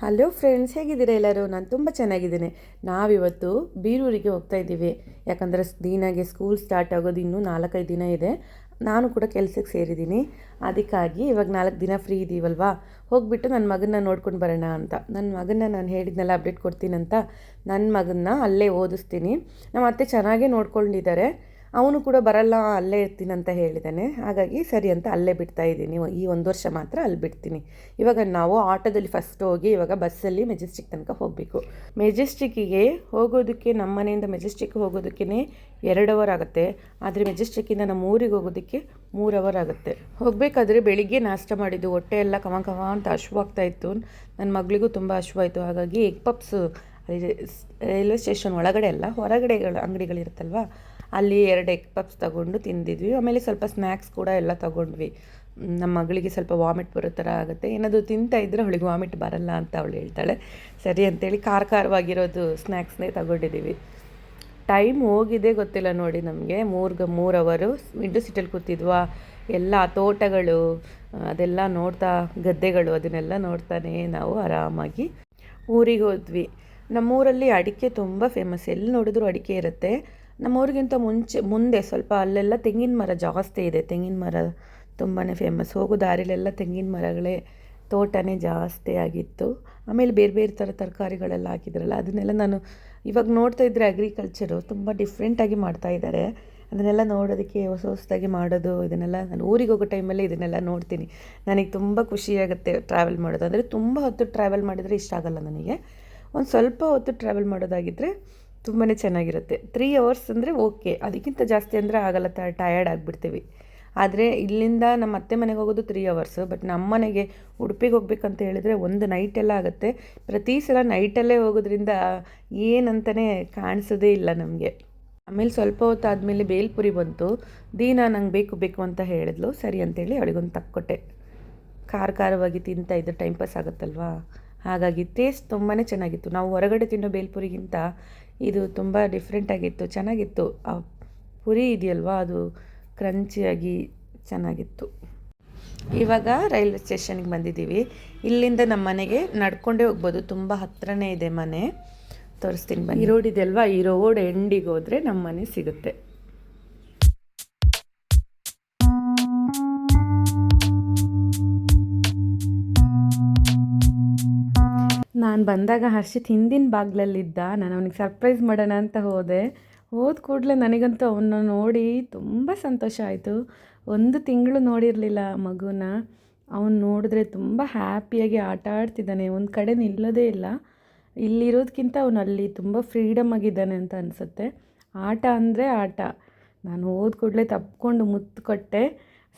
Hello friends ಹೇಗಿದ್ದೀರಾ ಎಲ್ಲರೂ? ನಾನು ತುಂಬ ಚೆನ್ನಾಗಿದ್ದೀನಿ. ನಾವಿವತ್ತು ಬೀರೂರಿಗೆ ಹೋಗ್ತಾ ಇದ್ದೀವಿ. ಯಾಕಂದರೆ ದೀನಾಗೆ ಸ್ಕೂಲ್ ಸ್ಟಾರ್ಟ್ ಆಗೋದು ಇನ್ನೂ ನಾಲ್ಕೈದು ದಿನ ಇದೆ. ನಾನು ಕೂಡ ಕೆಲಸಕ್ಕೆ ಸೇರಿದ್ದೀನಿ. ಅದಕ್ಕಾಗಿ ಇವಾಗ ನಾಲ್ಕು ದಿನ ಫ್ರೀ ಇದ್ದೀವಲ್ವಾ ಹೋಗ್ಬಿಟ್ಟು ನನ್ನ ಮಗನ್ನ ನೋಡ್ಕೊಂಡು ಬರೋಣ ಅಂತ. ನನ್ನ ಮಗನ್ನ ನಾನು ಹೇಳಿದ್ನೆಲ್ಲ ಅಪ್ಡೇಟ್ ಕೊಡ್ತೀನಂತ ನನ್ನ ಮಗನ್ನ ಅಲ್ಲೇ ಓದಿಸ್ತೀನಿ. ನಮ್ಮ ಅತ್ತೆ ಚೆನ್ನಾಗೇ ನೋಡ್ಕೊಂಡಿದ್ದಾರೆ. ಅವನು ಕೂಡ ಬರಲ್ಲ, ಅಲ್ಲೇ ಇರ್ತೀನಿ ಅಂತ ಹೇಳಿದ್ದಾನೆ ಹಾಗಾಗಿ ಸರಿ ಅಂತ ಅಲ್ಲೇ ಬಿಡ್ತಾ ಇದ್ದೀನಿ. ಈ ಒಂದು ವರ್ಷ ಮಾತ್ರ ಅಲ್ಲಿ ಬಿಡ್ತೀನಿ. ಇವಾಗ ನಾವು ಆಟೋದಲ್ಲಿ ಫಸ್ಟ್ ಹೋಗಿ ಇವಾಗ ಬಸ್ಸಲ್ಲಿ ಮೆಜೆಸ್ಟಿಕ್ ತನಕ ಹೋಗಬೇಕು. ಮೆಜೆಸ್ಟಿಕ್ಕಿಗೆ ಹೋಗೋದಕ್ಕೆ, ನಮ್ಮ ಮನೆಯಿಂದ ಮೆಜೆಸ್ಟಿಕ್ ಹೋಗೋದಕ್ಕೇ ಎರಡು ಅವರ್ ಆಗುತ್ತೆ. ಆದರೆ ಮೆಜೆಸ್ಟಿಕ್ಕಿಂದ ನಮ್ಮ ಊರಿಗೆ ಹೋಗೋದಕ್ಕೆ ಮೂರು ಅವರ್ ಆಗುತ್ತೆ. ಹೋಗಬೇಕಾದ್ರೆ ಬೆಳಿಗ್ಗೆ ನಾಷ್ಟ ಮಾಡಿದ್ದು, ಹೊಟ್ಟೆ ಎಲ್ಲ ಕಮ ಕಮ ಅಂತ ಹಶುವಾಗ್ತಾ ಇತ್ತು. ನನ್ನ ಮಗಳಿಗೂ ತುಂಬ ಹಶುವಾಯಿತು ಹಾಗಾಗಿ ಎಗ್ ಪಪ್ಸ್ ರೈಲ್ವೆ ಸ್ಟೇಷನ್ ಒಳಗಡೆ ಅಲ್ಲ, ಹೊರಗಡೆಗಳು ಅಂಗಡಿಗಳಿರುತ್ತಲ್ವ ಅಲ್ಲಿ ಎರಡು ಎಗ್ ಪಪ್ಸ್ ತಗೊಂಡು ತಿಂದಿದ್ವಿ. ಆಮೇಲೆ ಸ್ವಲ್ಪ ಸ್ನ್ಯಾಕ್ಸ್ ಕೂಡ ಎಲ್ಲ ತಗೊಂಡ್ವಿ. ನಮ್ಮ ಮಗಳಿಗೆ ಸ್ವಲ್ಪ ವಾಮಿಟ್ ಬರೋ ಥರ ಆಗುತ್ತೆ. ಏನಾದರೂ ತಿಂತಾ ಇದ್ದರೆ ಅವಳಿಗೆ ವಾಮಿಟ್ ಬರಲ್ಲ ಅಂತ ಅವಳು ಹೇಳ್ತಾಳೆ. ಸರಿ ಅಂತೇಳಿ ಖಾರ ಖಾರವಾಗಿರೋದು ಸ್ನ್ಯಾಕ್ಸ್ನೇ ತಗೊಂಡಿದ್ದೀವಿ ಟೈಮ್ ಹೋಗಿದೆ ಗೊತ್ತಿಲ್ಲ ನೋಡಿ ನಮಗೆ. ಮೂರ್ಗ ಮೂರು ಅವರು ವಿಂಡೋ ಸೀಟಲ್ಲಿ ಕೂತಿದ್ವಾ. ಎಲ್ಲ ತೋಟಗಳು, ಅದೆಲ್ಲ ನೋಡ್ತಾ, ಗದ್ದೆಗಳು ಅದನ್ನೆಲ್ಲ ನೋಡ್ತಾನೆ ನಾವು ಆರಾಮಾಗಿ ಊರಿಗೆ ಹೋದ್ವಿ. ನಮ್ಮೂರಲ್ಲಿ ಅಡಿಕೆ ತುಂಬ ಫೇಮಸ್ ಎಲ್ಲಿ ನೋಡಿದ್ರು ಅಡಿಕೆ ಇರುತ್ತೆ. ನಮ್ಮೂರಿಗಿಂತ ಮುಂಚೆ, ಮುಂದೆ ಸ್ವಲ್ಪ ಅಲ್ಲೆಲ್ಲ ತೆಂಗಿನ ಮರ ಜಾಸ್ತಿ ಇದೆ. ತೆಂಗಿನ ಮರ ತುಂಬಾ ಫೇಮಸ್ ಹೋಗೋ ದಾರಿಲೆಲ್ಲ ತೆಂಗಿನ ಮರಗಳೇ ತೋಟನೇ ಜಾಸ್ತಿ ಆಗಿತ್ತು. ಆಮೇಲೆ ಬೇರೆ ಬೇರೆ ಥರ ತರಕಾರಿಗಳೆಲ್ಲ ಹಾಕಿದ್ರಲ್ಲ, ಅದನ್ನೆಲ್ಲ ನಾನು ಇವಾಗ ನೋಡ್ತಾ ಇದ್ದರೆ ಅಗ್ರಿಕಲ್ಚರು ತುಂಬ ಡಿಫ್ರೆಂಟಾಗಿ ಮಾಡ್ತಾ ಇದ್ದಾರೆ ಅದನ್ನೆಲ್ಲ ನೋಡೋದಕ್ಕೆ ಹೊಸ ಹೊಸದಾಗಿ ಮಾಡೋದು, ಇದನ್ನೆಲ್ಲ ನಾನು ಊರಿಗೆ ಹೋಗೋ ಟೈಮಲ್ಲಿ ಇದನ್ನೆಲ್ಲ ನೋಡ್ತೀನಿ. ನನಗೆ ತುಂಬ ಖುಷಿಯಾಗುತ್ತೆ ಟ್ರಾವೆಲ್ ಮಾಡೋದು. ಅಂದರೆ ತುಂಬ ಹೊತ್ತು ಟ್ರಾವೆಲ್ ಮಾಡಿದರೆ ಇಷ್ಟ ಆಗಲ್ಲ ನನಗೆ. ಒಂದು ಸ್ವಲ್ಪ ಹೊತ್ತು ಟ್ರಾವೆಲ್ ಮಾಡೋದಾಗಿದ್ದರೆ ತುಂಬಾ ಚೆನ್ನಾಗಿರುತ್ತೆ. ತ್ರೀ ಅವರ್ಸ್ ಅಂದರೆ ಓಕೆ ಅದಕ್ಕಿಂತ ಜಾಸ್ತಿ ಅಂದರೆ ಆಗಲ್ಲ ಟಯರ್ಡ್ ಆಗಿಬಿಡ್ತೀವಿ. ಆದರೆ ಇಲ್ಲಿಂದ ನಮ್ಮ ಅತ್ತೆ ಮನೆಗೆ ಹೋಗೋದು ತ್ರೀ ಅವರ್ಸು ಬಟ್ ನಮ್ಮ ಮನೆಗೆ ಉಡುಪಿಗೆ ಹೋಗ್ಬೇಕಂತ ಹೇಳಿದರೆ ಒಂದು ನೈಟೆಲ್ಲ ಆಗುತ್ತೆ. ಪ್ರತಿ ಸಲ ನೈಟಲ್ಲೇ ಹೋಗೋದ್ರಿಂದ ಏನಂತಲೇ ಕಾಣಿಸೋದೇ ಇಲ್ಲ ನಮಗೆ. ಆಮೇಲೆ ಸ್ವಲ್ಪ ಹೊತ್ತು ಆದಮೇಲೆ ಬೇಲ್ಪುರಿ ಬಂತು. ದಿನ ನಂಗೆ ಬೇಕು ಬೇಕು ಅಂತ ಹೇಳಿದ್ಲು. ಸರಿ ಅಂತೇಳಿ ಅವಳಿಗೊಂದು ತಕ್ಕೊಟ್ಟೆ. ಖಾರ ಖಾರವಾಗಿ ತಿಂತಾ ಇದ್ದರೆ ಟೈಮ್ ಪಾಸ್ ಆಗುತ್ತಲ್ವಾ? ಹಾಗಾಗಿ ಟೇಸ್ಟ್ ತುಂಬಾ ಚೆನ್ನಾಗಿತ್ತು. ನಾವು ಹೊರಗಡೆ ತಿನ್ನೋ ಬೇಲ್ಪುರಿಗಿಂತ ಇದು ತುಂಬ ಡಿಫ್ರೆಂಟಾಗಿತ್ತು ಚೆನ್ನಾಗಿತ್ತು. ಆ ಪುರಿ ಇದೆಯಲ್ವಾ? ಅದು ಕ್ರಂಚಿಯಾಗಿ ಚೆನ್ನಾಗಿತ್ತು. ಇವಾಗ ರೈಲ್ವೆ ಸ್ಟೇಷನ್ಗೆ ಬಂದಿದ್ದೀವಿ. ಇಲ್ಲಿಂದ ನಮ್ಮ ಮನೆಗೆ ನಡ್ಕೊಂಡೇ ಹೋಗ್ಬೋದು. ತುಂಬ ಹತ್ರನೇ ಇದೆ ಮನೆ. ತೋರಿಸ್ತೀನಿ ಬನ್ನಿ. ಈ ರೋಡ್ ಇದೆಯಲ್ವಾ? ಈ ರೋಡ್, ಎಂಡಿಗೆ ಹೋದರೆ ನಮ್ಮ ಮನೆ ಸಿಗುತ್ತೆ. ನಾನು ಬಂದಾಗ ಹರ್ಷಿತ್ ಹಿಂದಿನ ಬಾಗ್ಲಲ್ಲಿದ್ದ. ನಾನು ಅವನಿಗೆ ಸರ್ಪ್ರೈಸ್ ಮಾಡೋಣ ಅಂತ ಹೋದೆ. ಹೋದ ಕೂಡಲೇ ನನಗಂತೂ ಅವನ್ನ ನೋಡಿ ತುಂಬ ಸಂತೋಷ ಆಯಿತು. ಒಂದು ತಿಂಗಳು ನೋಡಿರಲಿಲ್ಲ ಮಗುನ. ಅವನು ನೋಡಿದ್ರೆ ತುಂಬ ಹ್ಯಾಪಿಯಾಗಿ ಆಟ ಆಡ್ತಿದ್ದಾನೆ. ಒಂದು ಕಡೆ ನಿಲ್ಲೋದೇ ಇಲ್ಲ. ಇಲ್ಲಿರೋದಕ್ಕಿಂತ ಅವನು ಅಲ್ಲಿ ತುಂಬ ಫ್ರೀಡಮ್ ಆಗಿದ್ದಾನೆ ಅಂತ ಅನಿಸುತ್ತೆ. ಆಟ ಅಂದರೆ ಆಟ. ನಾನು ಹೋದ ಕೂಡಲೇ ತಪ್ಪಿಕೊಂಡು ಮುತ್ತು ಕೊಟ್ಟೆ.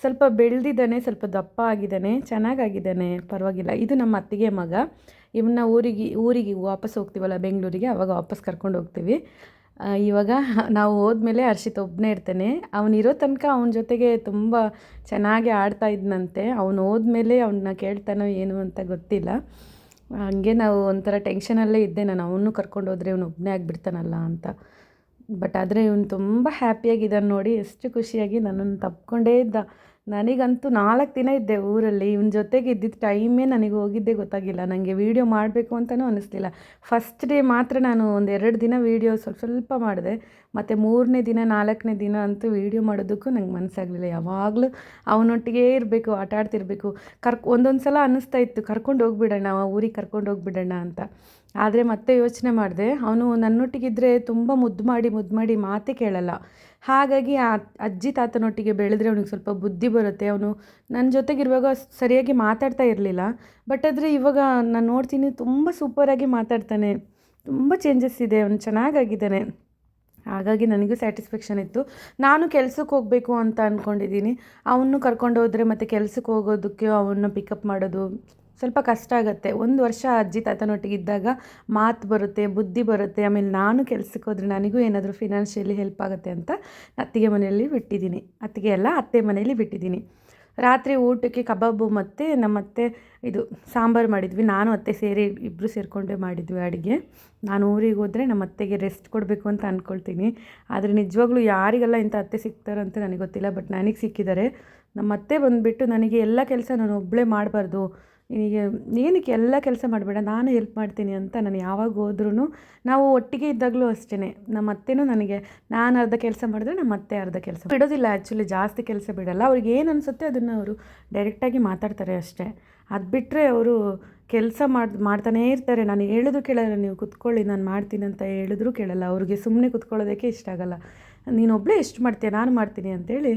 ಸ್ವಲ್ಪ ಬೆಳೆದಿದ್ದಾನೆ, ಸ್ವಲ್ಪ ದಪ್ಪ ಆಗಿದ್ದಾನೆ, ಚೆನ್ನಾಗಾಗಿದ್ದಾನೆ. ಪರವಾಗಿಲ್ಲ. ಇದು ನಮ್ಮ ಅತ್ತಿಗೆ ಮಗ. ಇವನ್ನ ಊರಿಗೆ ಊರಿಗೆ ವಾಪಸ್ ಹೋಗ್ತೀವಲ್ಲ ಬೆಂಗಳೂರಿಗೆ, ಅವಾಗ ವಾಪಸ್ ಕರ್ಕೊಂಡು ಹೋಗ್ತೀವಿ. ಇವಾಗ ನಾವು ಹೋದ್ಮೇಲೆ ಹರ್ಷಿತ್ ಒಬ್ಬನೇ ಇರ್ತಾನೆ. ಅವನಿರೋ ತನಕ ಅವನ ಜೊತೆಗೆ ತುಂಬ ಚೆನ್ನಾಗಿ ಆಡ್ತಾ ಇದ್ನಂತೆ. ಅವನು ಹೋದ್ಮೇಲೆ ಅವನ್ನ ಕೇಳ್ತಾನೋ ಏನು ಅಂತ ಗೊತ್ತಿಲ್ಲ. ಹಾಗೆ ನಾವು ಒಂಥರ ಟೆನ್ಷನಲ್ಲೇ ಇದ್ದೆ. ನಾನು ಅವನು ಕರ್ಕೊಂಡು ಹೋದರೆ ಇವನು ಒಬ್ಬನೇ ಆಗಿಬಿಡ್ತಾನಲ್ಲ ಅಂತ. ಬಟ್ ಆದರೆ ಇವನು ತುಂಬ ಹ್ಯಾಪಿಯಾಗಿದ್ದಾನೆ ನೋಡಿ. ಎಷ್ಟು ಖುಷಿಯಾಗಿ ನನ್ನನ್ನು ತಪ್ಕೊಂಡೇ ಇದ್ದ. ನನಗಂತೂ ನಾಲ್ಕು ದಿನ ಇದ್ದೆ ಊರಲ್ಲಿ. ಇವನ ಜೊತೆಗೆ ಇದ್ದಿದ್ದ ಟೈಮೇ ನನಗೆ ಹೋಗಿದ್ದೆ ಗೊತ್ತಾಗಿಲ್ಲ. ನನಗೆ ವೀಡಿಯೋ ಮಾಡಬೇಕು ಅಂತಲೂ ಅನ್ನಿಸ್ಲಿಲ್ಲ ಫಸ್ಟ್ ಡೇ ಮಾತ್ರ ನಾನು ಒಂದು ಎರಡು ದಿನ ವೀಡಿಯೋ ಸ್ವಲ್ಪ ಸ್ವಲ್ಪ ಮಾಡಿದೆ. ಮತ್ತು ಮೂರನೇ ದಿನ, ನಾಲ್ಕನೇ ದಿನ ಅಂತೂ ವೀಡಿಯೋ ಮಾಡೋದಕ್ಕೂ ನಂಗೆ ಮನಸ್ಸಾಗಲಿಲ್ಲ ಯಾವಾಗಲೂ ಅವನೊಟ್ಟಿಗೆ ಇರಬೇಕು, ಆಟ ಆಡ್ತಿರಬೇಕು. ಕರ್ಕ್ ಒಂದೊಂದು ಸಲ ಅನ್ನಿಸ್ತಾ ಇತ್ತು. ಕರ್ಕೊಂಡು ಹೋಗ್ಬಿಡೋಣ ಊರಿಗೆ ಕರ್ಕೊಂಡು ಹೋಗ್ಬಿಡೋಣ ಅಂತ. ಆದರೆ ಮತ್ತೆ ಯೋಚನೆ ಮಾಡಿದೆ, ಅವನು ನನ್ನೊಟ್ಟಿಗಿದ್ದರೆ ತುಂಬ ಮುದ್ದು ಮಾಡಿ ಮುದ್ದು ಮಾಡಿ ಮಾತೇ ಕೇಳಲ್ಲ. ಹಾಗಾಗಿ ಆ ಅಜ್ಜಿ ತಾತನೊಟ್ಟಿಗೆ ಬೆಳೆದ್ರೆ ಅವನಿಗೆ ಸ್ವಲ್ಪ ಬುದ್ಧಿ ಬರುತ್ತೆ. ಅವನು ನನ್ನ ಜೊತೆಗಿರುವಾಗ ಸರಿಯಾಗಿ ಮಾತಾಡ್ತಾ ಇರಲಿಲ್ಲ. ಬಟ್ ಆದರೆ ಇವಾಗ ನಾನು ನೋಡ್ತೀನಿ ತುಂಬ ಸೂಪರಾಗಿ ಮಾತಾಡ್ತಾನೆ. ತುಂಬ ಚೇಂಜಸ್ ಇದೆ, ಅವನು ಚೆನ್ನಾಗಾಗಿದ್ದಾನೆ. ಹಾಗಾಗಿ ನನಗೂ ಸ್ಯಾಟಿಸ್ಫ್ಯಾಕ್ಷನ್ ಇತ್ತು. ನಾನು ಕೆಲಸಕ್ಕೆ ಹೋಗಬೇಕು ಅಂತ ಅಂದ್ಕೊಂಡಿದ್ದೀನಿ ಅವನು ಕರ್ಕೊಂಡು ಹೋದರೆ ಮತ್ತು ಕೆಲಸಕ್ಕೆ ಹೋಗೋದಕ್ಕೆ ಅವನ್ನ ಪಿಕಪ್ ಮಾಡೋದು ಸ್ವಲ್ಪ ಕಷ್ಟ ಆಗುತ್ತೆ. ಒಂದು ವರ್ಷ ಅಜ್ಜಿ ತಾತನೊಟ್ಟಿಗೆ ಇದ್ದಾಗ ಮಾತು ಬರುತ್ತೆ, ಬುದ್ಧಿ ಬರುತ್ತೆ. ಆಮೇಲೆ ನಾನು ಕೆಲಸಕ್ಕೆ ಹೋದರೆ ನನಗೂ ಏನಾದರೂ ಫಿನಾನ್ಷಿಯಲಿ ಹೆಲ್ಪ್ ಆಗುತ್ತೆ ಅಂತ ಅತ್ತಿಗೆ ಮನೆಯಲ್ಲಿ ಬಿಟ್ಟಿದ್ದೀನಿ. ಅತ್ತಿಗೆ ಅಲ್ಲ, ಅತ್ತೆ ಮನೆಯಲ್ಲಿ ಬಿಟ್ಟಿದ್ದೀನಿ. ರಾತ್ರಿ ಊಟಕ್ಕೆ ಕಬಾಬು ಮತ್ತು ನಮ್ಮ ಅತ್ತೆ ಇದು ಸಾಂಬಾರು ಮಾಡಿದ್ವಿ. ನಾನು, ಅತ್ತೆ ಸೇರಿ ಇಬ್ಬರು ಸೇರಿಕೊಂಡೇ ಮಾಡಿದ್ವಿ ಅಡುಗೆ. ನಾನು ಊರಿಗೆ ಹೋದರೆ ನಮ್ಮ ಅತ್ತೆಗೆ ರೆಸ್ಟ್ ಕೊಡಬೇಕು ಅಂತ ಅಂದ್ಕೊಳ್ತೀನಿ ಆದರೆ ನಿಜವಾಗ್ಲೂ ಯಾರಿಗೆಲ್ಲ ಇಂಥ ಅತ್ತೆ ಸಿಗ್ತಾರಂತ ನನಗೆ ಗೊತ್ತಿಲ್ಲ. ಬಟ್ ನನಗೆ ಸಿಕ್ಕಿದ್ದಾರೆ. ನಮ್ಮ ಅತ್ತೆ ಬಂದುಬಿಟ್ಟು ನನಗೆ ಎಲ್ಲ ಕೆಲಸ ನಾನು ಒಬ್ಬಳೇ ಮಾಡಬಾರ್ದು. ಈಗ ಏನಕ್ಕೆ ಎಲ್ಲ ಕೆಲಸ ಮಾಡಬೇಡ, ನಾನು ಹೆಲ್ಪ್ ಮಾಡ್ತೀನಿ ಅಂತ ನಾನು ಯಾವಾಗ ಹೋದ್ರೂ ನಾವು ಒಟ್ಟಿಗೆ ಇದ್ದಾಗಲೂ ಅಷ್ಟೇ ನಮ್ಮ ಅತ್ತೆನೂ ನನಗೆ, ನಾನು ಅರ್ಧ ಕೆಲಸ ಮಾಡಿದ್ರೆ ನಮ್ಮ ಅತ್ತೆ ಅರ್ಧ ಕೆಲಸ ಬಿಡೋದಿಲ್ಲ ಆ್ಯಕ್ಚುಲಿ ಜಾಸ್ತಿ ಕೆಲಸ ಬಿಡಲ್ಲ. ಅವ್ರಿಗೆ ಏನು ಅನಿಸುತ್ತೆ ಅದನ್ನು ಅವರು ಡೈರೆಕ್ಟಾಗಿ ಮಾತಾಡ್ತಾರೆ ಅಷ್ಟೇ. ಅದು ಬಿಟ್ಟರೆ ಅವರು ಕೆಲಸ ಮಾಡಿ, ಮಾಡ್ತಾನೇ ಇರ್ತಾರೆ. ನಾನು ಹೇಳಿದ್ರು ಕೇಳಲ್ಲ, ನೀವು ಕುತ್ಕೊಳ್ಳಿ, ನಾನು ಮಾಡ್ತೀನಿ ಅಂತ ಹೇಳಿದ್ರು ಕೇಳಲ್ಲ. ಅವ್ರಿಗೆ ಸುಮ್ಮನೆ ಕುತ್ಕೊಳ್ಳೋದಕ್ಕೆ ಇಷ್ಟ ಆಗಲ್ಲ. ನೀನೊಬ್ಬಳೇ ಎಷ್ಟು ಮಾಡ್ತೀಯ, ನಾನು ಮಾಡ್ತೀನಿ ಅಂತೇಳಿ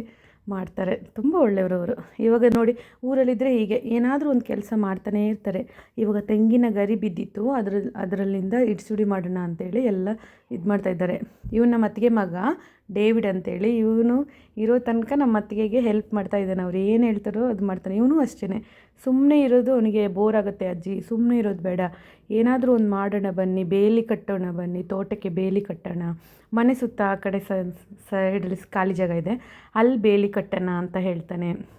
ಮಾಡ್ತಾರೆ. ತುಂಬ ಒಳ್ಳೆಯವರು ಇವಾಗ ನೋಡಿ ಊರಲ್ಲಿದ್ದರೆ ಹೀಗೆ ಏನಾದರೂ ಒಂದು ಕೆಲಸ ಮಾಡ್ತಾನೇ ಇರ್ತಾರೆ. ಇವಾಗ ತೆಂಗಿನ ಗರಿ ಬಿದ್ದಿತ್ತು ಅದರ ಅದರಲ್ಲಿಂದ ಇಡ್ಸುಡಿ ಮಾಡೋಣ ಅಂತೇಳಿ ಎಲ್ಲ ಇದು ಮಾಡ್ತಾ ಇದ್ದಾರೆ. ಇವನು ನಮ್ಮ ಅತ್ತಿಗೆ ಮಗ ಡೇವಿಡ್ ಅಂತೇಳಿ. ಇವನು ಇರೋ ತನಕ ನಮ್ಮ ಅತ್ತಿಗೆಗೆ ಹೆಲ್ಪ್ ಮಾಡ್ತಾ ಇದ್ದಾನೆ. ಅವ್ರು ಏನು ಹೇಳ್ತಾರೋ ಅದು ಮಾಡ್ತಾನೆ. ಇವನು ಅಷ್ಟೇ ಸುಮ್ಮನೆ ಇರೋದು ಅವನಿಗೆ ಬೋರ್ ಆಗುತ್ತೆ ಅಜ್ಜಿ. ಸುಮ್ಮನೆ ಇರೋದು ಬೇಡ. ಏನಾದರೂ ಒಂದು ಮಾಡೋಣ ಬನ್ನಿ. ಬೇಲಿ ಕಟ್ಟೋಣ ಬನ್ನಿ. ತೋಟಕ್ಕೆ ಬೇಲಿ ಕಟ್ಟೋಣ. ಮನೆ ಸುತ್ತ ಆ ಕಡೆ ಸೈಡಲ್ಲಿ ಖಾಲಿ ಜಾಗ ಇದೆ. ಅಲ್ಲಿ ಬೇಲಿ ಕಟ್ಟೋಣ ಅಂತ ಹೇಳ್ತಾನೆ.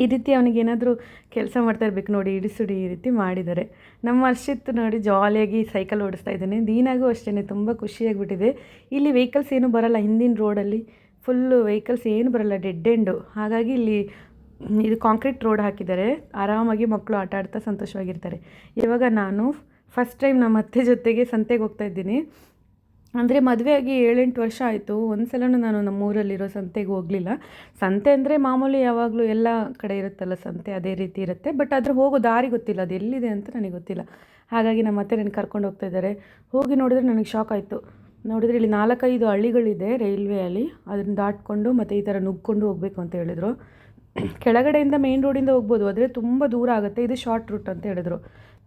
ಈ ರೀತಿ ಅವನಿಗೆ ಏನಾದರೂ ಕೆಲಸ ಮಾಡ್ತಾ ಇರಬೇಕು ನೋಡಿ ಇಡಿಸುಡಿ ಈ ರೀತಿ ಮಾಡಿದ್ದಾರೆ. ನಮ್ಮ ಹರ್ಷಿತ್ ನೋಡಿ ಜಾಲಿಯಾಗಿ ಸೈಕಲ್ ಓಡಿಸ್ತಾ ಇದ್ದಾನೆ. ದೀನಾಗೂ ಅಷ್ಟೇ ತುಂಬ ಖುಷಿಯಾಗಿಬಿಟ್ಟಿದೆ. ಇಲ್ಲಿ ವೆಹಿಕಲ್ಸ್ ಏನೂ ಬರಲ್ಲ, ಹಿಂದಿನ ರೋಡಲ್ಲಿ ಫುಲ್ಲು ವೆಹಿಕಲ್ಸ್ ಏನು ಬರಲ್ಲ ಡೆಡ್ ಎಂಡು ಹಾಗಾಗಿ ಇಲ್ಲಿ ಇದು ಕಾಂಕ್ರೀಟ್ ರೋಡ್ ಹಾಕಿದ್ದಾರೆ. ಆರಾಮಾಗಿ ಮಕ್ಕಳು ಆಟ ಆಡ್ತಾ ಸಂತೋಷವಾಗಿರ್ತಾರೆ. ಇವಾಗ ನಾನು ಫಸ್ಟ್ ಟೈಮ್ ನಮ್ಮ ಅತ್ತೆ ಜೊತೆಗೆ ಸಂತೆಗೆ ಹೋಗ್ತಾ ಇದ್ದೀನಿ. ಅಂದರೆ ಮದುವೆಯಾಗಿ ಏಳೆಂಟು ವರ್ಷ ಆಯಿತು. ಒಂದು ಸಲನೂ ನಾನು ನಮ್ಮೂರಲ್ಲಿರೋ ಸಂತೆಗೆ ಹೋಗಲಿಲ್ಲ. ಸಂತೆ ಅಂದರೆ ಮಾಮೂಲಿ ಯಾವಾಗಲೂ ಎಲ್ಲ ಕಡೆ ಇರುತ್ತಲ್ಲ ಸಂತೆ, ಅದೇ ರೀತಿ ಇರುತ್ತೆ. ಬಟ್ ಆದರೆ ಹೋಗೋ ದಾರಿ ಗೊತ್ತಿಲ್ಲ. ಅದು ಎಲ್ಲಿದೆ ಅಂತ ನನಗೆ ಗೊತ್ತಿಲ್ಲ. ಹಾಗಾಗಿ ನಮ್ಮ ಅತ್ತೆ ನನಗೆ ಕರ್ಕೊಂಡು ಹೋಗ್ತಾ ಇದ್ದಾರೆ. ಹೋಗಿ ನೋಡಿದ್ರೆ ನನಗೆ ಶಾಕ್ ಆಯಿತು. ನೋಡಿದ್ರೆ ಇಲ್ಲಿ ನಾಲ್ಕೈದು ಹಳ್ಳಿಗಳಿದೆ ರೈಲ್ವೆ ಅಲ್ಲಿ. ಅದನ್ನು ದಾಟ್ಕೊಂಡು ಮತ್ತು ಈ ಥರ ನುಗ್ಕೊಂಡು ಹೋಗಬೇಕು ಅಂತ ಹೇಳಿದರು. ಕೆಳಗಡೆಯಿಂದ ಮೇನ್ ರೋಡಿಂದ ಹೋಗ್ಬೋದು. ಆದರೆ ತುಂಬ ದೂರ ಆಗುತ್ತೆ. ಇದು ಶಾರ್ಟ್ ರೂಟ್ ಅಂತ ಹೇಳಿದ್ರು.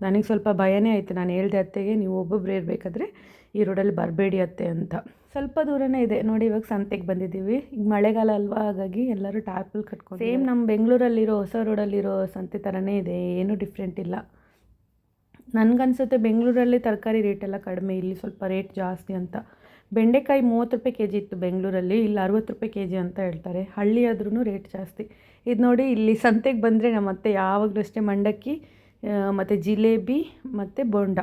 ನನಗೆ ಸ್ವಲ್ಪ ಭಯನೇ ಆಯಿತು. ನಾನು ಹೇಳಿದೆ ಅತ್ತೆಗೆ, ನೀವು ಒಬ್ಬೊಬ್ಬರೇ ಇರಬೇಕಾದ್ರೆ ಈ ರೋಡಲ್ಲಿ ಬರಬೇಡಿ ಅತ್ತೆ ಅಂತ. ಸ್ವಲ್ಪ ದೂರನೇ ಇದೆ. ನೋಡಿ, ಇವಾಗ ಸಂತೆಗೆ ಬಂದಿದ್ದೀವಿ. ಈಗ ಮಳೆಗಾಲ ಅಲ್ವಾ? ಹಾಗಾಗಿ ಎಲ್ಲರೂ ಟಾರ್ಪಲ್ ಕಟ್ಕೊಂಡು ಸೇಮ್ ನಮ್ಮ ಬೆಂಗಳೂರಲ್ಲಿರೋ ಹೊಸ ರೋಡಲ್ಲಿರೋ ಸಂತೆ ಥರನೇ ಇದೆ. ಏನೂ ಡಿಫ್ರೆಂಟ್ ಇಲ್ಲ. ನನಗನ್ಸುತ್ತೆ ಬೆಂಗಳೂರಲ್ಲಿ ತರಕಾರಿ ರೇಟೆಲ್ಲ ಕಡಿಮೆ. ಇಲ್ಲಿ ಸ್ವಲ್ಪ ರೇಟ್ ಜಾಸ್ತಿ ಅಂತ. ಬೆಂಡೆಕಾಯಿ ಮೂವತ್ತು ರೂಪಾಯಿ ಕೆ ಜಿ ಇತ್ತು ಬೆಂಗಳೂರಲ್ಲಿ. ಇಲ್ಲಿ ಅರುವತ್ತು ರೂಪಾಯಿ ಕೆ ಜಿ ಅಂತ ಹೇಳ್ತಾರೆ. ಹಳ್ಳಿ ಆದ್ರೂ ರೇಟ್ ಜಾಸ್ತಿ. ಇದು ನೋಡಿ, ಇಲ್ಲಿ ಸಂತೆಗೆ ಬಂದರೆ ನಮ್ಮತ್ತೆ ಯಾವಾಗಲೂ ಅಷ್ಟೇ ಮಂಡಕ್ಕಿ ಮತ್ತು ಜಿಲೇಬಿ, ಮತ್ತು ಬೋಂಡ.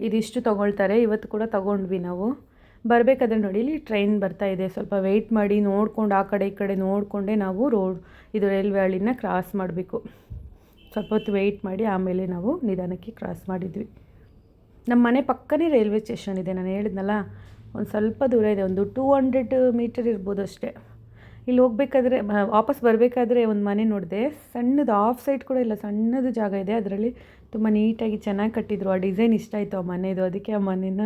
ಇದಿಷ್ಟು ತೊಗೊಳ್ತಾರೆ. ಇವತ್ತು ಕೂಡ ತೊಗೊಂಡ್ವಿ ನಾವು. ಬರಬೇಕಾದ್ರೆ ನೋಡಿ, ಇಲ್ಲಿ ಟ್ರೈನ್ ಬರ್ತಾ ಇದೆ. ಸ್ವಲ್ಪ ವೆಯ್ಟ್ ಮಾಡಿ ನೋಡ್ಕೊಂಡು ಆ ಕಡೆ ಈ ಕಡೆ ನೋಡಿಕೊಂಡೇ ನಾವು ರೋಡ್ ಇದು ರೈಲ್ವೆ ಹಳ್ಳಿನ ಕ್ರಾಸ್ ಮಾಡಬೇಕು. ಸ್ವಲ್ಪ ಹೊತ್ತು ವೆಯ್ಟ್ ಮಾಡಿ ಆಮೇಲೆ ನಾವು ನಿಧಾನಕ್ಕೆ ಕ್ರಾಸ್ ಮಾಡಿದ್ವಿ. ನಮ್ಮ ಮನೆ ಪಕ್ಕನೇ ರೈಲ್ವೆ ಸ್ಟೇಷನ್ ಇದೆ. ನಾನು ಹೇಳಿದ್ನಲ್ಲ, ಒಂದು ಸ್ವಲ್ಪ ದೂರ ಇದೆ. ಒಂದು ಟೂ ಹಂಡ್ರೆಡ್ ಮೀಟರ್ ಇರ್ಬೋದು ಅಷ್ಟೇ. ಇಲ್ಲಿ ಹೋಗ್ಬೇಕಾದ್ರೆ ವಾಪಸ್ ಬರಬೇಕಾದ್ರೆ ಒಂದು ಮನೆ ನೋಡಿದೆ. ಸಣ್ಣದು ಆಫ್ ಸೈಡ್ ಕೂಡ ಇಲ್ಲ, ಸಣ್ಣದು ಜಾಗ ಇದೆ. ಅದರಲ್ಲಿ ತುಂಬ ನೀಟಾಗಿ ಚೆನ್ನಾಗಿ ಕಟ್ಟಿದ್ರು. ಆ ಡಿಸೈನ್ ಇಷ್ಟ ಆಯಿತು ಆ ಮನೆಯದು ಅದಕ್ಕೆ ಆ ಮನೇನ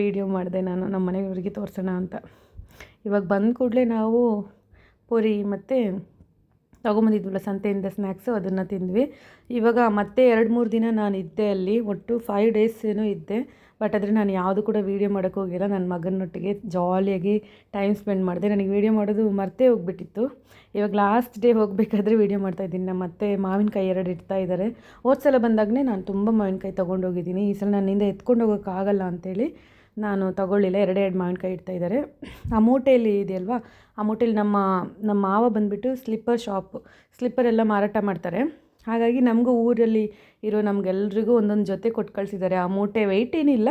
ವೀಡಿಯೋ ಮಾಡಿದೆ ನಾನು. ನಮ್ಮ ಮನೆಯವರಿಗೆ ತೋರಿಸೋಣ ಅಂತ. ಇವಾಗ ಬಂದ ಕೂಡಲೇ ನಾವು ಪೂರಿ ಮತ್ತು ತೊಗೊಂಬಂದಿದ್ವಲ್ಲ ಸಂತೆಯಿಂದ ಸ್ನ್ಯಾಕ್ಸು ಅದನ್ನು ತಿಂದ್ವಿ. ಇವಾಗ ಮತ್ತೆ ಎರಡು ಮೂರು ದಿನ ನಾನು ಇದ್ದೆ ಅಲ್ಲಿ. ಒಟ್ಟು ಫೈವ್ ಡೇಸ್ ಏನೋ ಇದ್ದೆ. ಬಟ್ ಆದರೆ ನಾನು ಯಾವುದು ಕೂಡ ವೀಡಿಯೋ ಮಾಡೋಕ್ಕೆ ಹೋಗಿಲ್ಲ. ನನ್ನ ಮಗನೊಟ್ಟಿಗೆ ಜಾಲಿಯಾಗಿ ಟೈಮ್ ಸ್ಪೆಂಡ್ ಮಾಡಿದೆ. ನನಗೆ ವೀಡಿಯೋ ಮಾಡೋದು ಮರ್ತೇ ಹೋಗ್ಬಿಟ್ಟಿತ್ತು. ಇವಾಗ ಲಾಸ್ಟ್ ಡೇ ಹೋಗಬೇಕಾದ್ರೆ ವೀಡಿಯೋ ಮಾಡ್ತಾಯಿದ್ದೀನಿ ನಮ್ಮ ಮತ್ತೆ ಮಾವಿನಕಾಯಿ ಎರಡು ಇಡ್ತಾ ಇದ್ದಾರೆ ಹೋದ ಸಲ ಬಂದಾಗಲೇ ನಾನು ತುಂಬ ಮಾವಿನಕಾಯಿ ತೊಗೊಂಡೋಗಿದ್ದೀನಿ. ಈ ಸಲ ನನ್ನಿಂದ ಎತ್ಕೊಂಡು ಹೋಗೋಕ್ಕಾಗಲ್ಲ ಅಂತೇಳಿ ನಾನು ತೊಗೊಳ್ಳಿಲ್ಲ. ಎರಡೇ ಎರಡು ಮಾವಿನಕಾಯಿ ಇಡ್ತಾ ಇದ್ದಾರೆ ಆ ಮೂಟೆಯಲ್ಲಿ ಇದೆಯಲ್ವಾ? ಆ ಮೂಟೆಯಲ್ಲಿ ನಮ್ಮ ನಮ್ಮ ಮಾವ ಬಂದುಬಿಟ್ಟು ಸ್ಲಿಪ್ಪರ್ ಶಾಪ್ ಸ್ಲಿಪ್ಪರ್ ಎಲ್ಲ ಮಾರಾಟ ಮಾಡ್ತಾರೆ. ಹಾಗಾಗಿ ನಮಗೂ ಊರಲ್ಲಿ ಇರೋ ನಮಗೆಲ್ರಿಗೂ ಒಂದೊಂದು ಜೊತೆ ಕೊಟ್ಟು ಕಳಿಸಿದ್ದಾರೆ ಆ ಮೂಟೆ ವೆಯ್ಟ್ ಏನಿಲ್ಲ,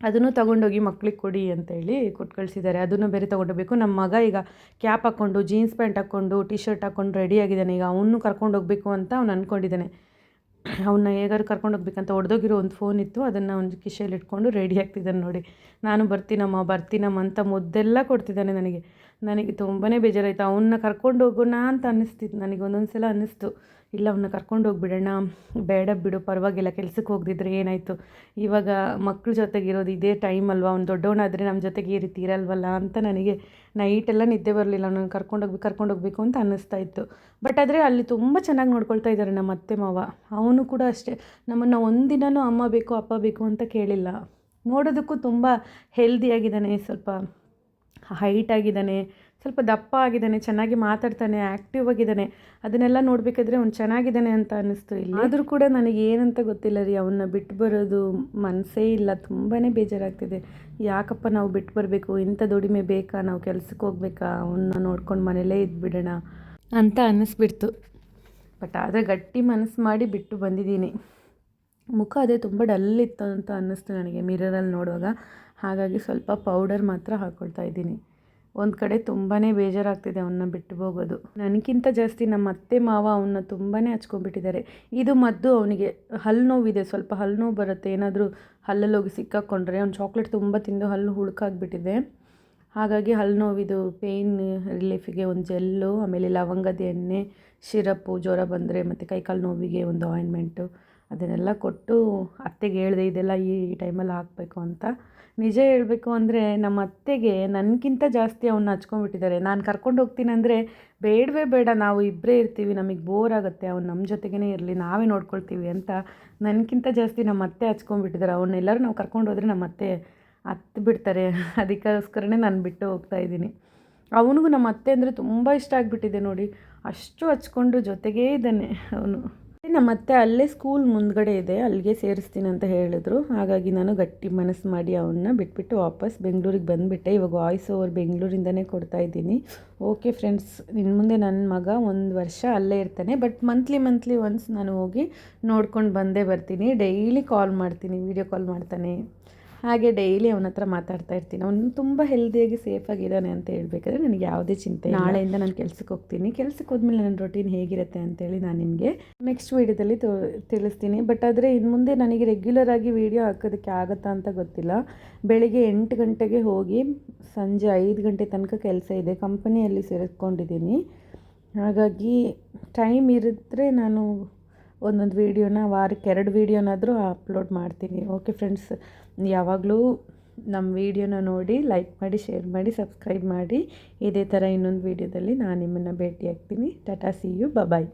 ಅದನ್ನು ತೊಗೊಂಡೋಗಿ ಮಕ್ಳಿಗೆ ಕೊಡಿ ಅಂತೇಳಿ ಕೊಟ್ಟು ಕಳಿಸಿದ್ದಾರೆ ಅದನ್ನು ಬೇರೆ ತೊಗೊಂಡೋಗ್ಬೇಕು. ನಮ್ಮ ಮಗ ಈಗ ಕ್ಯಾಪ್ ಹಾಕ್ಕೊಂಡು ಜೀನ್ಸ್ ಪ್ಯಾಂಟ್ ಹಾಕ್ಕೊಂಡು ಟಿ ಶರ್ಟ್ ಹಾಕ್ಕೊಂಡು ರೆಡಿಯಾಗಿದ್ದಾನೆ ಈಗ ಅವನು ಕರ್ಕೊಂಡು ಹೋಗಬೇಕು ಅಂತ ಅವ್ನು ಅಂದ್ಕೊಂಡಿದ್ದಾನೆ ಅವನ್ನ ಹೇಗಾರು ಕರ್ಕೊಂಡು ಹೋಗ್ಬೇಕಂತ ಹೊಡೆದೋಗಿರೋ ಒಂದು ಫೋನ್ ಇತ್ತು. ಅದನ್ನು ಒಂದು ಕಿಶೆಯಲ್ಲಿ ಇಟ್ಕೊಂಡು ರೆಡಿ ಆಗ್ತಿದ್ದಾನೆ ನೋಡಿ. ನಾನು ಬರ್ತೀನಮ್ಮ ಬರ್ತೀನಮ್ಮ ಅಂತ ಮುದ್ದೆಲ್ಲ ಕೊಡ್ತಿದ್ದಾನೆ ನನಗೆ. ನನಗೆ ತುಂಬಾ ಬೇಜಾರಾಯಿತು. ಅವನ್ನ ಕರ್ಕೊಂಡು ಹೋಗೋಣ ಅಂತ ಅನ್ನಿಸ್ತಿತ್ತು. ನನಗೆ ಒಂದೊಂದು ಸಲ ಅನ್ನಿಸ್ತು. ಇಲ್ಲ ಅವನ್ನ ಕರ್ಕೊಂಡು ಹೋಗ್ಬಿಡೋಣ. ಬೇಡ ಬಿಡು, ಪರವಾಗಿಲ್ಲ ಕೆಲ್ಸಕ್ಕೆ ಹೋಗದಿದ್ರೆ ಏನಾಯಿತು? ಇವಾಗ ಮಕ್ಕಳ ಜೊತೆಗೆ ಇರೋದು ಇದೇ ಟೈಮ್ ಅಲ್ವಾ? ಅವ್ನು ದೊಡ್ಡವನಾದರೆ ನಮ್ಮ ಜೊತೆಗೆ ಈ ರೀತಿ ಇರಲ್ವಲ್ಲ ಅಂತ ನನಗೆ ನೈಟೆಲ್ಲ ನಿದ್ದೆ ಬರಲಿಲ್ಲ. ಅವ್ನನ್ನು ಕರ್ಕೊಂಡೋಗ್ಬೇಕು ಕರ್ಕೊಂಡೋಗ್ಬೇಕು ಅಂತ ಅನ್ನಿಸ್ತಾ ಇತ್ತು. ಬಟ್ ಆದರೆ ಅಲ್ಲಿ ತುಂಬ ಚೆನ್ನಾಗಿ ನೋಡ್ಕೊಳ್ತಾ ಇದ್ದಾರೆ ನಮ್ಮ ಅತ್ತೆ ಮಾವ. ಅವನು ಕೂಡ ಅಷ್ಟೇ. ನಮ್ಮನ್ನು ಒಂದಿನೂ ಅಮ್ಮ ಬೇಕು, ಅಪ್ಪ ಬೇಕು ಅಂತ ಕೇಳಿಲ್ಲ. ನೋಡೋದಕ್ಕೂ ತುಂಬ ಹೆಲ್ದಿಯಾಗಿದ್ದಾನೆ ಸ್ವಲ್ಪ ಹೈಟ್ ಆಗಿದ್ದಾನೆ. ಸ್ವಲ್ಪ ದಪ್ಪ ಆಗಿದ್ದಾನೆ, ಚೆನ್ನಾಗಿ ಮಾತಾಡ್ತಾನೆ ಆ್ಯಕ್ಟಿವ್ ಆಗಿದ್ದಾನೆ. ಅದನ್ನೆಲ್ಲ ನೋಡಬೇಕಾದ್ರೆ ಅವ್ನು ಚೆನ್ನಾಗಿದ್ದಾನೆ ಅಂತ ಅನ್ನಿಸ್ತು ಇಲ್ಲಿ. ಆದರೂ ಕೂಡ ನನಗೆ ಏನಂತ ಗೊತ್ತಿಲ್ಲ ರೀ ಅವನ್ನ ಬಿಟ್ಟು ಬರೋದು ಮನಸ್ಸೇ ಇಲ್ಲ. ತುಂಬಾ ಬೇಜಾರಾಗ್ತಿದೆ. ಯಾಕಪ್ಪ ನಾವು ಬಿಟ್ಟು ಬರಬೇಕು? ಇಂಥ ದುಡಿಮೆ ಬೇಕಾ? ನಾವು ಕೆಲ್ಸಕ್ಕೆ ಹೋಗ್ಬೇಕಾ? ಅವನ್ನ ನೋಡ್ಕೊಂಡು ಮನೇಲೇ ಇದ್ಬಿಡೋಣ ಅಂತ ಅನ್ನಿಸ್ಬಿಡ್ತು. ಬಟ್ ಆದರೆ ಗಟ್ಟಿ ಮನಸ್ಸು ಮಾಡಿ ಬಿಟ್ಟು ಬಂದಿದ್ದೀನಿ. ಮುಖ ಅದೇ ತುಂಬ ಡಲ್ ಇತ್ತು ಅಂತ ಅನ್ನಿಸ್ತು ನನಗೆ ಮಿರರಲ್ಲಿ ನೋಡುವಾಗ. ಹಾಗಾಗಿ ಸ್ವಲ್ಪ ಪೌಡರ್ ಮಾತ್ರ ಹಾಕ್ಕೊಳ್ತಾ ಇದ್ದೀನಿ. ಒಂದು ಕಡೆ ತುಂಬಾ ಬೇಜಾರಾಗ್ತಿದೆ ಅವನ್ನ ಬಿಟ್ಟು ಹೋಗೋದು. ನನಗಿಂತ ಜಾಸ್ತಿ ನಮ್ಮ ಅತ್ತೆ ಮಾವ ಅವನ್ನ ತುಂಬಾ ಹಚ್ಕೊಂಡ್ಬಿಟ್ಟಿದ್ದಾರೆ. ಇದು ಮದ್ದು ಅವನಿಗೆ ಹಲ್ಲು ನೋವಿದೆ. ಸ್ವಲ್ಪ ಹಲ್ಲು ನೋವು ಬರುತ್ತೆ. ಏನಾದರೂ ಹಲ್ಲಲ್ಲಿ ಹೋಗಿ ಸಿಕ್ಕಾಕೊಂಡ್ರೆ ಅವ್ನು ಚಾಕ್ಲೇಟ್ ತುಂಬ ತಿಂದು ಹಲ್ಲು ಹುಳುಕಾಗ್ಬಿಟ್ಟಿದೆ. ಹಾಗಾಗಿ ಹಲ್ಲು ನೋವಿದು ಪೇಯ್ನ್ ರಿಲೀಫಿಗೆ ಒಂದು ಜೆಲ್ಲು ಆಮೇಲೆ ಲವಂಗದ ಎಣ್ಣೆ, ಶಿರಪ್ಪು, ಜ್ವರ ಬಂದರೆ ಮತ್ತು ಕೈಕಾಲು ನೋವಿಗೆ ಒಂದು ಆಯಿಂಟ್ಮೆಂಟು ಅದನ್ನೆಲ್ಲ ಕೊಟ್ಟು ಅತ್ತೆಗೆ ಹೇಳಿದೆ, ಇದೆಲ್ಲ ಈ ಟೈಮಲ್ಲಿ ಹಾಕಬೇಕು ಅಂತ. ನಿಜ ಹೇಳಬೇಕು ಅಂದರೆ ನಮ್ಮ ಅತ್ತೆಗೆ ನನಗಿಂತ ಜಾಸ್ತಿ ಅವನ್ನ ಹಚ್ಕೊಂಡ್ಬಿಟ್ಟಿದ್ದಾರೆ. ನಾನು ಕರ್ಕೊಂಡು ಹೋಗ್ತೀನಿ ಅಂದರೆ ಬೇಡವೇ ಬೇಡ, ನಾವು ಇಬ್ಬರೇ ಇರ್ತೀವಿ, ನಮಗೆ ಬೋರ್ ಆಗುತ್ತೆ, ಅವ್ನು ನಮ್ಮ ಜೊತೆಗೇ ಇರಲಿ, ನಾವೇ ನೋಡ್ಕೊಳ್ತೀವಿ ಅಂತ ನನಗಿಂತ ಜಾಸ್ತಿ ನಮ್ಮ ಅತ್ತೆ ಹಚ್ಕೊಂಡ್ಬಿಟ್ಟಿದ್ದಾರೆ. ಅವನ್ನೆಲ್ಲರೂ ನಾವು ಕರ್ಕೊಂಡು ಹೋದರೆ ನಮ್ಮ ಅತ್ತೆ ಹತ್ತು ಬಿಡ್ತಾರೆ ಅದಕ್ಕೋಸ್ಕರನೇ ನಾನು ಬಿಟ್ಟು ಹೋಗ್ತಾ ಇದ್ದೀನಿ. ಅವನಿಗೂ ನಮ್ಮ ಅತ್ತೆ ಅಂದರೆ ತುಂಬ ಇಷ್ಟ ಆಗಿಬಿಟ್ಟಿದೆ ನೋಡಿ. ಅಷ್ಟು ಹಚ್ಕೊಂಡು ಜೊತೆಗೇ ಇದ್ದಾನೆ ಅವನು. ನಮ್ಮ ಅತ್ತೆ ಅಲ್ಲೇ ಸ್ಕೂಲ್ ಮುಂದ್ಗಡೆ ಇದೆ, ಅಲ್ಲಿಗೆ ಸೇರಿಸ್ತೀನಿ ಅಂತ ಹೇಳಿದ್ರು. ಹಾಗಾಗಿ ನಾನು ಗಟ್ಟಿ ಮನಸ್ಸು ಮಾಡಿ ಅವನ್ನ ಬಿಟ್ಬಿಟ್ಟು ವಾಪಸ್ ಬೆಂಗಳೂರಿಗೆ ಬಂದುಬಿಟ್ಟೆ. ಇವಾಗ ವಾಯ್ಸ್ ಓವರ್ ಬೆಂಗಳೂರಿಂದನೇ ಕೊಡ್ತಾ ಇದ್ದೀನಿ. ಓಕೆ ಫ್ರೆಂಡ್ಸ್ ಇನ್ನು ಮುಂದೆ ನನ್ನ ಮಗ ಒಂದು ವರ್ಷ ಅಲ್ಲೇ ಇರ್ತಾನೆ ಬಟ್ ಮಂತ್ಲಿ ಮಂತ್ಲಿ ಒನ್ಸ್ ನಾನು ಹೋಗಿ ನೋಡ್ಕೊಂಡು ಬಂದೇ ಬರ್ತೀನಿ. ಡೈಲಿ ಕಾಲ್ ಮಾಡ್ತೀನಿ ವೀಡಿಯೋ ಕಾಲ್ ಮಾಡ್ತಾನೆ. ಹಾಗೆ ಡೈಲಿ ಅವನ ಹತ್ರ ಮಾತಾಡ್ತಾ ಇರ್ತೀನಿ. ಅವನು ತುಂಬ ಹೆಲ್ದಿಯಾಗಿ ಸೇಫಾಗಿದ್ದಾನೆ ಅಂತ ಹೇಳ್ಬೇಕಾದ್ರೆ ನನಗೆ ಯಾವುದೇ ಚಿಂತೆ. ನಾಳೆಯಿಂದ ನಾನು ಕೆಲ್ಸಕ್ಕೆ ಹೋಗ್ತೀನಿ. ಕೆಲ್ಸಕ್ಕೆ ಹೋದ್ಮೇಲೆ ನನ್ನ ರೊಟೀನ್ ಹೇಗಿರುತ್ತೆ ಅಂತೇಳಿ ನಾನು ನಿಮಗೆ ನೆಕ್ಸ್ಟ್ ವೀಡಿಯೋದಲ್ಲಿ ತಿಳಿಸ್ತೀನಿ. ಬಟ್ ಆದರೆ ಇನ್ನು ಮುಂದೆ ನನಗೆ ರೆಗ್ಯುಲರ್ ಆಗಿ ವೀಡಿಯೋ ಹಾಕೋದಕ್ಕೆ ಆಗುತ್ತಾ ಅಂತ ಗೊತ್ತಿಲ್ಲ. ಬೆಳಿಗ್ಗೆ ಎಂಟು ಗಂಟೆಗೆ ಹೋಗಿ ಸಂಜೆ ಐದು ಗಂಟೆ ತನಕ ಕೆಲಸ ಇದೆ. ಕಂಪನಿಯಲ್ಲಿ ಸೇರಿಸ್ಕೊಂಡಿದ್ದೀನಿ ಹಾಗಾಗಿ ಟೈಮ್ ಇರಿದ್ರೆ ನಾನು ಒಂದೊಂದು ವೀಡಿಯೋನ ವಾರಕ್ಕೆ ಎರಡು ವೀಡಿಯೋನಾದರೂ ಅಪ್ಲೋಡ್ ಮಾಡ್ತೀನಿ. ಓಕೆ ಫ್ರೆಂಡ್ಸ್ ಯಾವಾಗಲೂ ನಮ್ಮ ವಿಡಿಯೋನ ನೋಡಿ ಲೈಕ್ ಮಾಡಿ ಶೇರ್ ಮಾಡಿ ಸಬ್ಸ್ಕ್ರೈಬ್ ಮಾಡಿ. ಇದೇ ಥರ ಇನ್ನೊಂದು ವೀಡಿಯೋದಲ್ಲಿ ನಾನು ನಿಮ್ಮನ್ನು ಭೇಟಿ ಆಗ್ತೀನಿ ಟಾಟಾ ಸಿ ಯು ಬಾಯ್